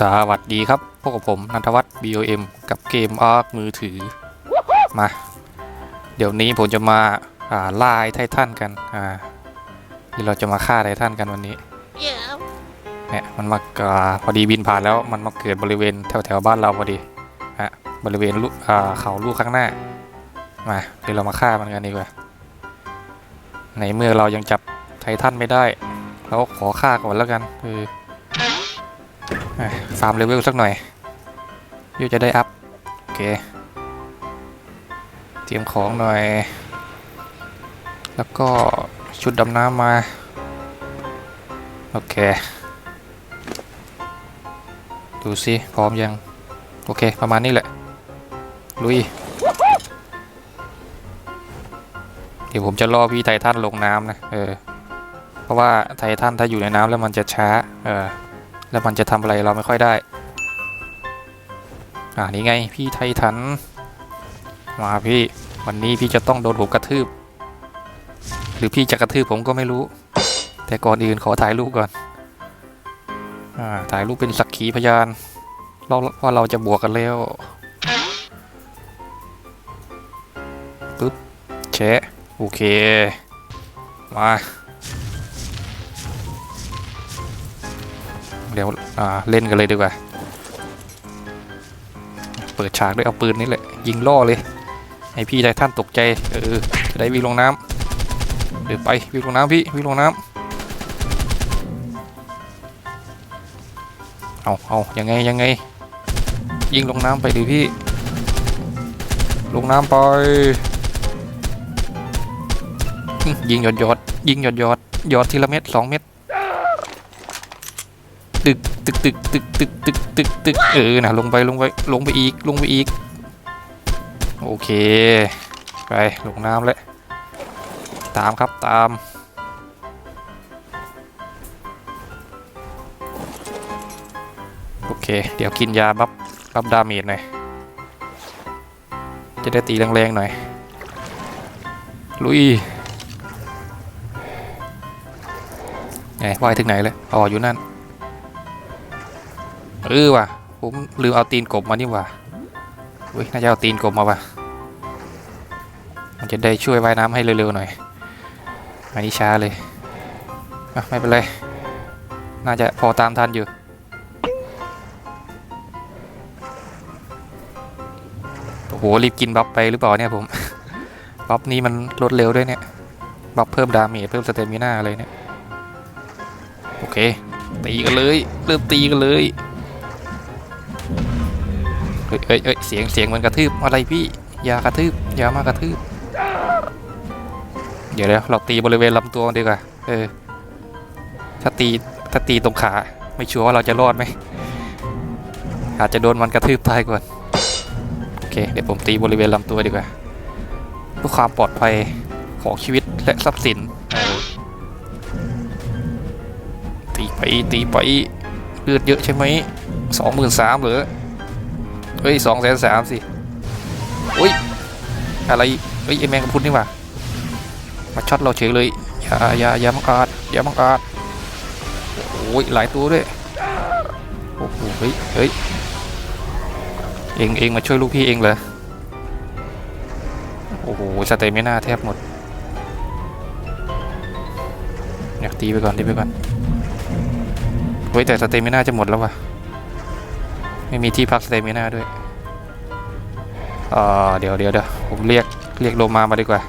สวัสดีครับพวกกับผมนันทวัฒน์ BOM กับเกมอาร์คมือถือ มา เดี๋ยวนี้ผมจะมาอ่าล่าไอ้ไททันกันอ่าที่เราจะมาฆ่าไททันกันวันนี้ Yeah. เนี่ยมันมาอ่าพอดีบินผ่านแล้วมันมาเกิดบริเวณแถวแถวๆบ้านเราพอดีฮะบริเวณลูกอ่าเขาลูกข้างหน้ามาเดี๋ยวเรามาฆ่ามันกันดีกว่าในเมื่อเรายังจับไททันไม่ได้เราขอฆ่าก่อนแล้วกันคืออะ ฟาร์มเลเวลสักหน่อยยูจะได้อัพ โอเค เตรียมของหน่อย แล้วก็ชุดดำน้ำมา โอเค ดูสิ พร้อมยัง โอเค ประมาณนี้แหละ ลุย เดี๋ยวผมจะล่อพี่ไททันลงน้ำนะ เออ เพราะว่าไททันถ้าอยู่ในน้ำแล้วมันจะช้า เออ แล้วมันจะทำอะไรเราไม่ค่อยได้ อ่านี่ไงพี่ไททัน มาพี่วันนี้พี่จะต้องโดนผมกระทืบ หรือพี่จะกระทืบผมก็ไม่รู้ แต่ก่อนอื่นขอถ่ายรูปก่อน อ่าถ่ายรูปเป็นสักขีพยานเราว่าเราจะบวกกันแล้วปึ๊บแชะโอเค มา เดี๋ยวเล่นกันเลยดีกว่า เปิดฉากด้วยเอาปืนนี่แหละ ยิงล่อเลย ให้พี่ไททันตกใจ เออจะได้วิ่งลงน้ำเดี๋ยวไปวิ่งลงน้ำพี่วิ่งลงน้ำเอาเอายังไงยังไง ยิงลงน้ำไปดิพี่ ลงน้ำไป ยิงหยอดหยอดยิงหยอดหยอดหยอดทีละเม็ดสองเม็ด ตึกตึกตึกตึกตึกตึกตึกตึกเออนะลงไปลงไปลงไปอีกลงไปอีก โอเค ไปลงน้ำแล้วตามครับตามโอเค เดี๋ยวกินยาบัฟบัฟดาเมจหน่อยจะได้ตีแรงๆหน่อยลุยไงว่ายถึงไหนเลยอ๋ออยู่นั่น เออว่ะผมลืมเอาตีนกบมานี่ว่ะเว้ยน่าจะเอาตีนกบมาว่ะมันจะได้ช่วยว่ายน้ำให้เร็วๆหน่อยอันนี้ช้าเลยไม่เป็นไรน่าจะพอตามทันอยู่โอ้โหรีบกินบัฟไปหรือเปล่าเนี่ยผมบัฟนี้มันลดเร็วด้วยเนี่ยบัฟเพิ่มดาเมจเพิ่มสเตมิน่าเลยเนี่ยโอเคตีกันเลยเริ่มตีกันเลย เฮ้ยเฮ้ยเสียงเสียงเหมันกระทืบอะไรพี่อย่ากระทืบอย่ามากระทืบ เดี๋ยวเดียวเราตีบริเวณลำตัวดีกว่าเออถ้าตีถ้าตีตรงขา ไม่ชัวร์ว่าเราจะรอดไหมอาจจะโดนมันกระทืบตายก่อนโอเค เดี๋ยวผมตีบริเวณลำตัวดีกว่าเพื่อความปลอดภัยของชีวิตและทรัพย์สินตีไปตีไปเลือดเยอะใช่ไหมสองหมื่นสามหรือ เฮ้ยสองแสนสามสิอุ้ย อะไรเฮ้ยไอแมงกะพุนนี่ว่ามาช็อตเราเฉยเลยอย่าอย่าอย่ามังอาจอย่ามังอาจโอ้ยหลายตัวด้วยโอ้โหเฮ้ยเฮ้ยเองเองมาช่วยลูกพี่เองเหรอโอ้โหสเตมิน่าแทบหมดอยากตีไปก่อนตีไปก่อนเฮ้ยแต่สเตมิน่าจะหมดแล้วว่ะ ไม่มีที่พักสเตมิน่าด้วยเอ่อเดี๋ยวเดี๋ยวเดี๋ยวผมเรียกเรียกโลมามาดีกว่า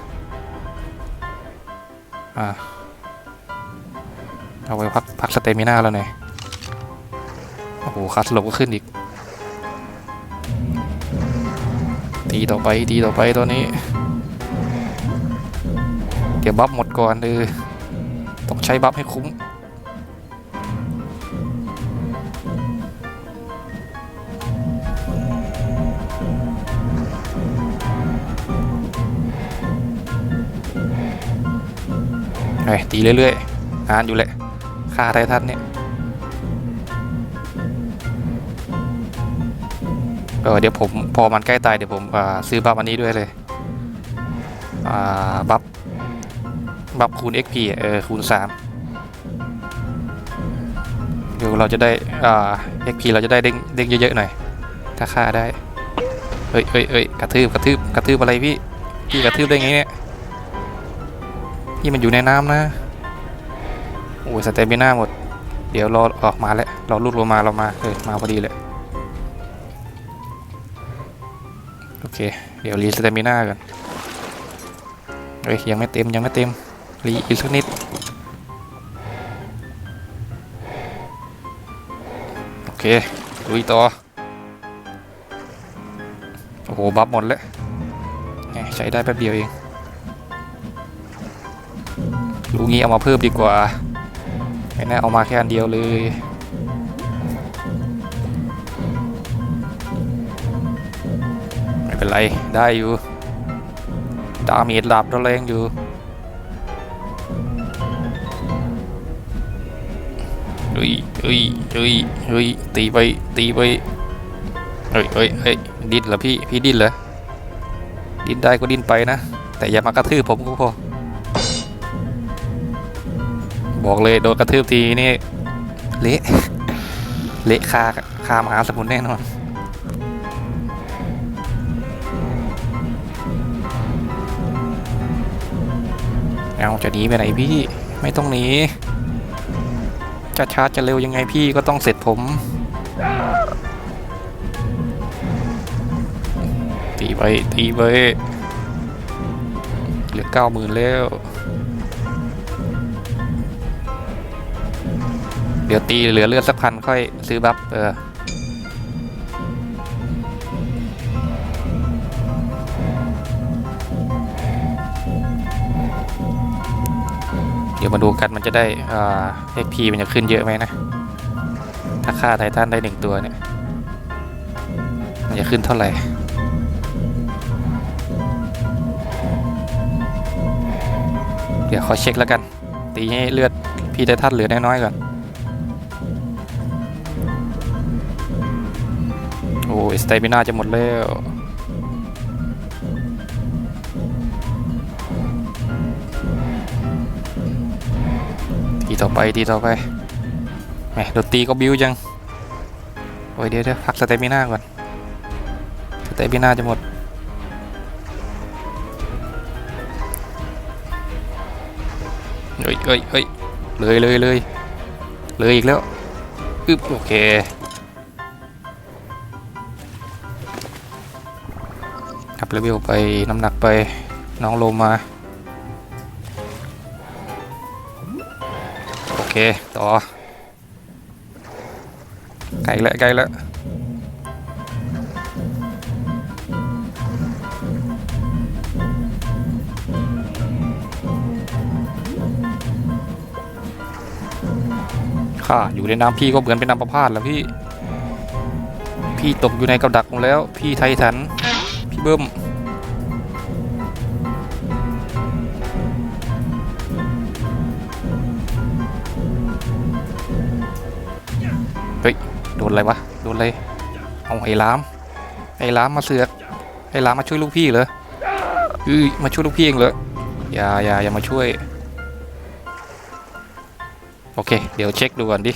อ่า เอาไว้พักพักสเตมิน่าแล้วหน่อยโอ้โหคัสลบก็ขึ้นอีก ตีต่อไปตีต่อไปตัวนี้ เดี๋ยวบัฟหมดก่อนเออต้องใช้บัฟให้คุ้ม ฮ้ยตีเรื่อยๆนานอยู่แหละฆ่าไททันเนี่ยเออเดี๋ยวผมพอมันใกล้ตายเดี๋ยวผมซื้อบัฟอันนี้ด้วยเลยบัฟบัฟคูณ XP เออคูณ3เดี๋ยวเราจะได้อ่า XP เราจะได้เด้งเด้งเยอะๆหน่อยถ้าฆ่าได้เฮ้ยเฮ้ยเฮ้ยกระทืบกระทืบกระทืบอะไรพี่พี่กระทืบได้ไงเนี่ย พี่มันอยู่ในน้ำนะโอ้ยสเตมิน่าหมด เดี๋ยวรอออกมาแล้วเราลุดลงมาเรามาเออมาพอดีเลยโอเค เดี๋ยวรีสเตมิน่ากันเฮ้ยยังไม่เต็มยังไม่เต็มรีอีกสักนิดโอเคลุยต่อโอ้โหบัฟหมดแล้วใช้ได้แป๊บเดียวเอง ลูกนี้เอามาเพิ่มดีกว่าไม่น่าเอามาแค่อันเดียวเลยไม่เป็นไรได้อยู่ดาเมจหลับระแรงอยู่เฮ้ยเฮ้ยเฮ้ยเฮ้ยตีไปตีไปเฮ้ยเฮ้ยเฮ้ยดิ้นเหรอพี่พี่ดิ้นเหรอดิ้นได้ก็ดิ้นไปนะ แต่อย่ามากระทืบผมก็พอ บอกเลยโดนกระทืบทีนี่เละเละคาคามหาสมุนแน่นอนเอาจะหนีไปไหนพี่ไม่ต้องหนีจะช้าจะเร็วยังไงพี่ก็ต้องเสร็จผมตีไปตีไปเหลือเก้าหมื่นแล้ว เดี๋ยวตีเหลือเลือดสักพันค่อยซื้อบัฟเออเดี๋ยวมาดูกันมันจะได้อ่า XP มันจะขึ้นเยอะไหมนะ ถ้าฆ่าไททันได้หนึ่งตัวเนี่ย มันจะขึ้นเท่าไหร่เดี๋ยวขอเช็คแล้วกัน ตีให้เลือดพี่ไททันเหลือน้อยๆก่อน โอ้สเตมิน่าจะหมดแล้วทีต่อไปทีต่อไปแหมโดนตีก็บิวจัง โอ้ยเดี๋ยวเดี๋ยวพักสเตมิน่าก่อนสเตมิน่าจะหมดเฮ้ยเฮ้ยเฮ้ยเลยเลยเลยเลยอีกแล้วอึ๊บโอเค เลเวลไปน้ำหนักไปน้องโลมา โอเค ต่อใกล้แล้วใกล้แล้วข้าอยู่ในน้ำพี่ก็เหมือนเป็นน้ำประพาสแล้วพี่ พี่ตกอยู่ในกับดักผมแล้ว พี่ไททัน เบิ้มเฮ้ย โดนอะไรวะ โดนอะไร เอาไอ้ล้าม ไอ้ล้ามมาเสือก ไอ้ล้ามมาช่วยลูกพี่เหรอเฮ้ยมาช่วยลูกพี่เองเหรอ อย่าอย่าอย่ามาช่วย โอเค เดี๋ยวเช็คดูก่อนดิ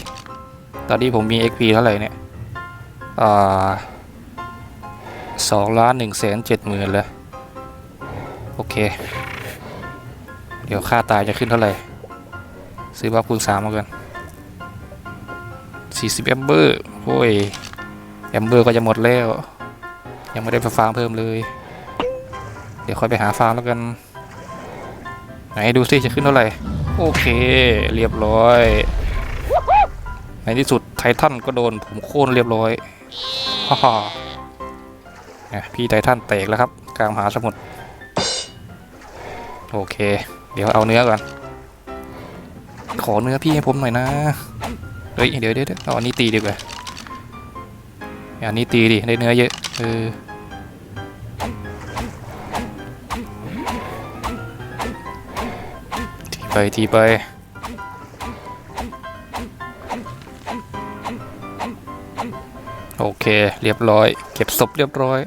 ตอนนี้ผมมี XP เท่าไหร่เนี่ย อ่า สองล้านหนึ่งแสนเจ็ดหมื่นเลยโอเค เดี๋ยวค่าตายจะขึ้นเท่าไหร่ ซื้อบัฟคูณสามมากัน40แอมเบอร์โอ้ยแอมเบอร์ก็จะหมดแล้ว ยังไม่ได้ไปฟาร์มเพิ่มเลย เดี๋ยวค่อยไปหาฟาร์มแล้วกัน ไหนดูสิจะขึ้นเท่าไหร่ โอเค เรียบร้อย ในที่สุดไททันก็โดนผมโค่นเรียบร้อยฮ่าฮ่า พี่ไททันแตกแล้วครับ กลางมหาสมุทรโอเค เดี๋ยวเอาเนื้อก่อน ขอเนื้อพี่ให้ผมหน่อยนะ เฮ้ยเดี๋ยวเดี๋ยวเดี๋ยวเอาอันนี้ตีดีกว่าอันนี้ตีดิ ได้เนื้อเยอะ เออทีไปทีไปโอเค เรียบร้อย เก็บศพเรียบร้อย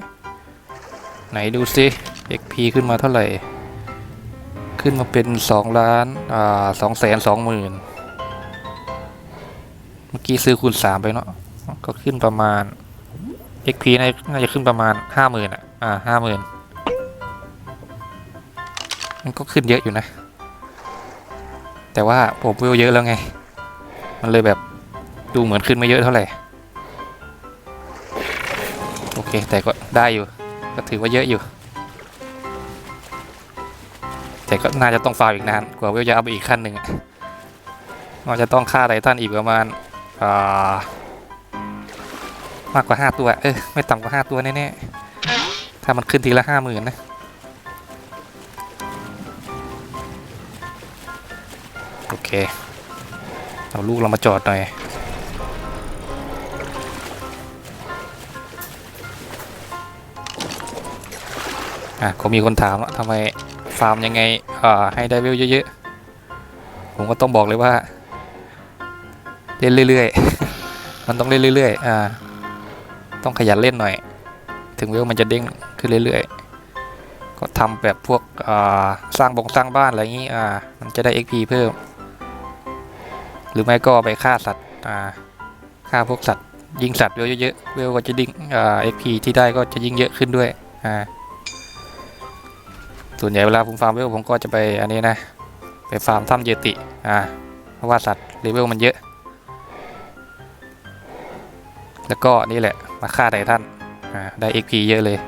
ไหนดูสิ XP ขึ้นมาเท่าไหร่ ขึ้นมาเป็น 2 ล้าน อ่า2แสน2หมื่นเมื่อกี้ซื้อคูณสามไปเนาะ ก็ขึ้นประมาณ XP น่าน่าจะขึ้นประมาณห้าหมื่นอะ อ่าห้าหมื่นมันก็ขึ้นเยอะอยู่นะ แต่ว่าผมเวเยอะแล้วไง มันเลยแบบดูเหมือนขึ้นไม่เยอะเท่าไหร่ โอเค แต่ก็ได้อยู่ ก็ถือว่าเยอะอยู่ แต่ก็น่าจะต้องฟาร์มอีกนานกว่าเวลจะเอาไปอีกขั้นหนึ่งอะน่าจะต้องฆ่าไททันอีกประมาณมากกว่าห้าตัว เออไม่ต่ำกว่าห้าตัวแน่ๆถ้ามันขึ้นทีละห้าหมื่นนะโอเค เอาลูกเรามาจอดหน่อย อะก็มีคนถามว่าทำไมฟาร์มยังไงอ่าให้ได้เวลเยอะๆ ผมก็ต้องบอกเลยว่า เล่นเรื่อยๆ มันต้องเล่นเรื่อยๆ อ่า ต้องขยันเล่นหน่อย ถึงเวลมันจะเด้งขึ้นเรื่อยๆ ก็ทำแบบพวกอ่าสร้างบงสร้างบ้านอะไรอย่างนี้อ่า มันจะได้ XP เพิ่ม หรือไม่ก็ไปฆ่าสัตว์อ่าฆ่าพวกสัตว์ยิงสัตว์เวลเยอะๆเวลก็จะดิ้งอ่า XP ที่ได้ก็จะยิ่งเยอะขึ้นด้วยอ่า ส่วนใหญ่เวลาผมฟาร์มเวลผมก็จะไปอันนี้นะ ไปฟาร์มถ้ำเยติ อ่า เพราะว่าสัตว์เลเวลมันเยอะ แล้วก็นี่แหละมาฆ่าไททันอ่า ได้ XP เยอะเลย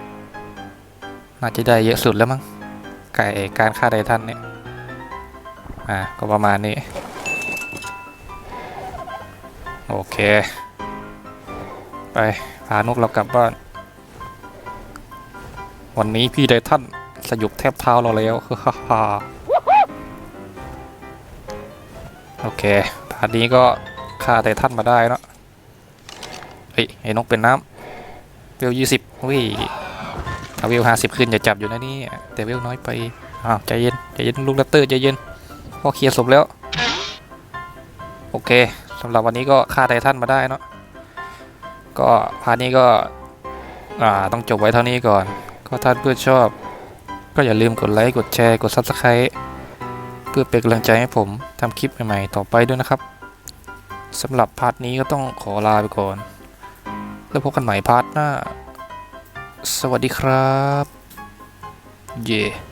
น่าจะได้เยอะสุดแล้วมั้งไก่การฆ่าไททันเนี่ย อ่า ก็ประมาณนี้ โอเค ไปพานกเรากลับบ้าน วันนี้พี่ไททัน สยบแทบเท้าเราแล้วฮ่าฮ่าโอเคพาร์ทนี้ก็ฆ่าไททันมาได้เนาะเฮ้ยไอ้นกเป็นน้ำเวลยี่สิบเฮ้ยถ้าเวลห้าสิบขึ้นจะจับอยู่นะนี่แต่เวลน้อยไปอ้าวใจเย็นใจเย็นลูกดัตเตอร์ใจเย็นพอเคลียร์ศพแล้ว โอเคสำหรับวันนี้ก็ฆ่าไททันมาได้เนาะก็พาร์ทนี้ก็อ่าต้องจบไว้เท่านี้ก่อน ก็ถ้านเพื่อนชอบ ก็อย่าลืมกดไลค์ กดแชร์ กด Subscribe เพื่อเป็นกำลังใจให้ผมทำคลิปใหม่ๆ ต่อไปด้วยนะครับสำหรับพาร์ทนี้ก็ต้องขอลาไปก่อน แล้วพบกันใหม่พาร์ทหน้า สวัสดีครับ เย่